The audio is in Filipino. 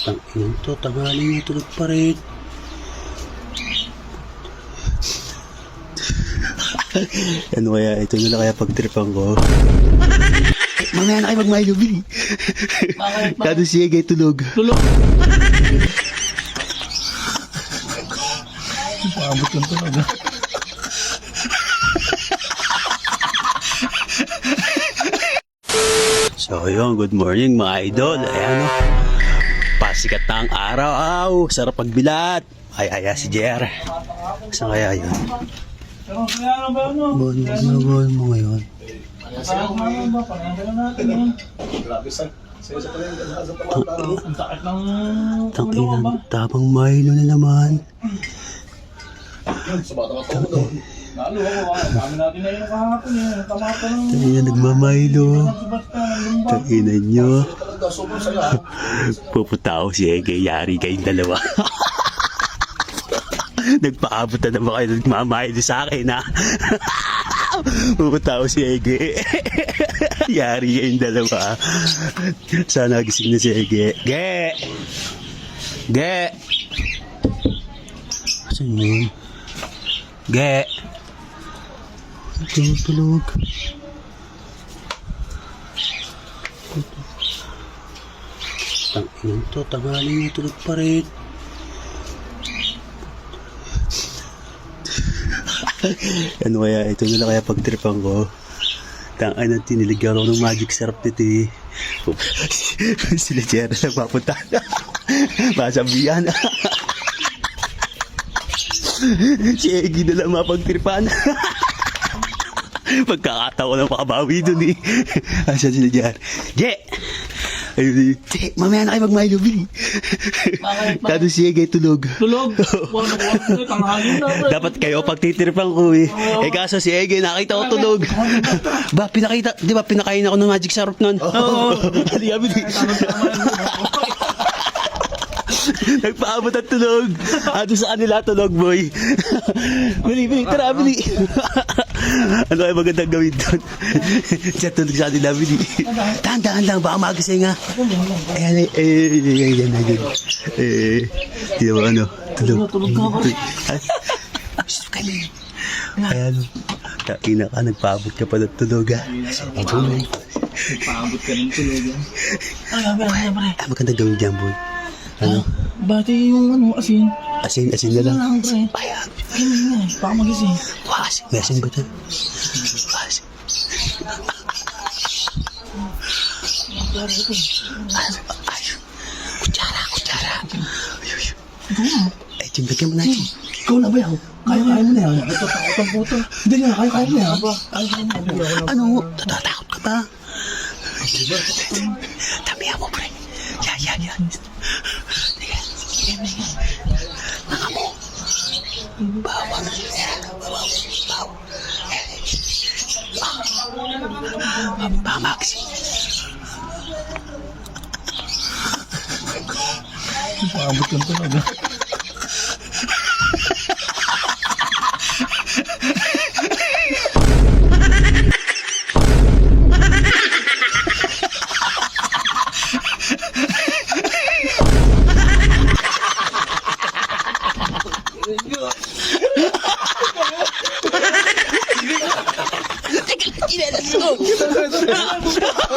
Tangin to, tanghali na tulog pa rin. ano kaya, ito na lang kaya pagtripan ko. Mamaya na kayo. Bakit? Bakit? Kado siya gay tulog. Tulog. Paabot yung tulog. So yun, good morning mga idol. Ayan o. Pasikat na ang araw. Aw, sarap pagbilat. Ay, ay, si JR. Saan kaya yun? Na ano? Bon, ano bon mo ngayon? Ano yun. Ang sakit ng ulo ko ba? Tangin tapang Milo na naman. Lalo ako, dami natin na yung kahapon eh. Tamata ng Tangin na nagmamaylo. Tanginan nyo. Pupunta ako si Ege. Yari kayong dalawa. Nagpaabot na naman kayo nagmamaylo sa akin ha. Pupunta ako si Ege. Yari kayong dalawa. Sana gising na si Ege. Ge! Ge! Saan yun? Ge! Tulog, tulog. Tangin to, tanghali na tulog pa rin. ano kaya, ito na lang kaya pagtripan ko. Tangay na tiniligyan ako ng magic syrup nito eh. Sila Jera lang papunta. Masabihan. si Eggy na lang mapagtripan. Pagkakataon na makabawi dun eh. Asa sila dyan? Je! Ayun eh. Je, mamaya na kayo mag-Milo, Billy. Bakit? Kado siya gay tulog. Tulog. Dapat kayo pagtitirpan ko eh. Eh kaso si Ege, nakita ko tulog. ba, pinakita, di ba pinakain ako ng magic syrup nun? Oo. Hindi kami Nagpaabot ang tulog. Ado sa kanila tulog, boy. Bili, bili, tara, bili. Ano kaya magandang gawin doon? Siya tulog sa kanila, bili. Dahan-dahan lang, baka magising nga. Ayan, eh, eh, eh, eh, yan, yan, yan. Eh, di ba ano, tulog. Tulog ka ako. Gusto kami. Ayan, kakina ka, nagpaabot ka pa ng tulog, ha? Ay, tulog. Paabot ka ng tulog. Ay, gabi na pre. Ah, magandang gawin dyan, boy. Ano? Bati yung ano, asin. Asin, asin na lang. Ano lang, pre. Ayan. Ayun nga, baka magising. Was, may asin ba ito? Was. Ay, ay, kutsara, kutsara. Ay. Ay, timbagyan mo natin. Ikaw na ba yan? Kaya kaya mo na yan. Ito, takot ang puto. Hindi na. Kaya kaya mo na yan. Ano? Natatakot ka ba? Tamihan mo, pre. Yan, yan, yan. Pamax. Paabot yung tulog. 入れる。